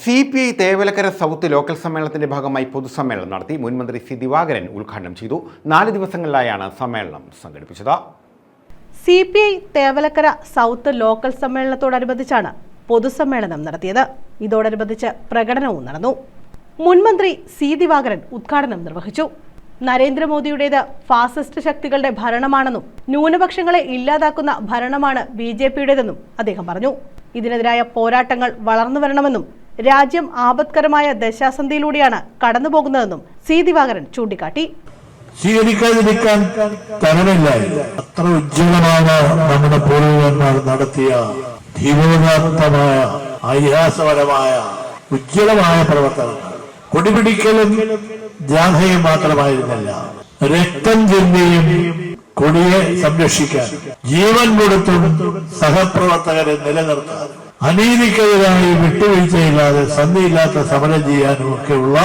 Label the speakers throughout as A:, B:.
A: C P I Thevalakkara south local സമ്മേളനത്തിന്റെ ഭാഗമായി പൊതുസമ്മേളനം നടത്തി മുൻമന്ത്രി സി ദിവാകരൻ ഉദ്ഘാടനം ചെയ്തു. നാല് ദിവസങ്ങളിലായാണ് സമ്മേളനം സംഘടിപ്പിച്ചത്.
B: C P I Thevalakkara south local സമ്മേളനത്തോടനുബന്ധിച്ചാണ് പൊതുസമ്മേളനം നടത്തിയത്. ഇതോടനുബന്ധിച്ച് പ്രകടനവും നടന്നു. മുൻമന്ത്രി സി ദിവാകരൻ ഉദ്ഘാടനം നിർവഹിച്ചു. നരേന്ദ്രമോദിയുടേത് ഫാസിസ്റ്റ് ശക്തികളുടെ ഭരണമാണെന്നും ന്യൂനപക്ഷങ്ങളെ ഇല്ലാതാക്കുന്ന ഭരണമാണ് ബി ജെ പിയുടേതെന്നും അദ്ദേഹം പറഞ്ഞു. ഇതിനെതിരായ പോരാട്ടങ്ങൾ വളർന്നു വരണമെന്നും രാജ്യം ആപത്കരമായ ദശാസന്ധിയിലൂടെയാണ് കടന്നുപോകുന്നതെന്നും സി ദിവാകരൻ ചൂണ്ടിക്കാട്ടി.
C: സ്വീകരിക്കാതിരിക്കാൻ തരമില്ല അത്ര ഉജ്ജ്വലമാണ് നമ്മുടെ പൂർവികന്മാർ നടത്തിയ ധീരോദാത്തമായ ഐതിഹാസപരമായ ഉജ്ജ്വലമായ പ്രവർത്തനങ്ങൾ. കൊടിപിടിക്കലും ജാഥയും മാത്രമായിരുന്നില്ല. രക്തം ചിന്തിയും കൊടിയെ സംരക്ഷിക്കാൻ ജീവൻ കൊടുത്തും സഹപ്രവർത്തകരെ നിലനിർത്താൻ അനീതിക്കെതിരായി വിട്ടുവീഴ്ചയില്ലാതെ സന്ധിയില്ലാത്ത സമരം ചെയ്യാനും ഒക്കെയുള്ള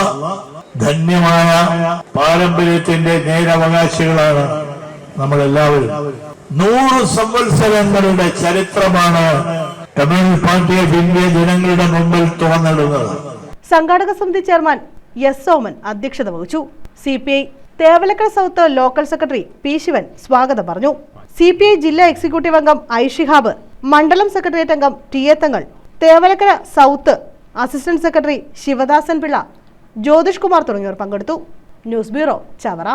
C: ധന്യമായ പാരമ്പര്യത്തിന്റെ നേരവകാശികളാണ് നമ്മളെല്ലാവരും. നൂറ് സംവത്സരങ്ങളുടെ ചരിത്രമാണ് കമ്മ്യൂണിസ്റ്റ് പാർട്ടി ഓഫ് ഇന്ത്യ ജനങ്ങളുടെ മുമ്പിൽ തുറന്നിടുന്നത്.
B: സംഘാടക സമിതി ചെയർമാൻ എസ് സോമൻ അധ്യക്ഷത വഹിച്ചു. C P I Thevalakkara south local secretary P Sivan സ്വാഗതം പറഞ്ഞു. സി പി ഐ ജില്ലാ എക്സിക്യൂട്ടീവ് അംഗം ഐ ഷിഹാബ് മണ്ഡലം സെക്രട്ടേറിയറ്റ് അംഗം T A Thangal Thevalakkara south assistant secretary Sivadasan Pillai Jyothish Kumar തുടങ്ങിയവർ പങ്കെടുത്തു. News bureau Chavara.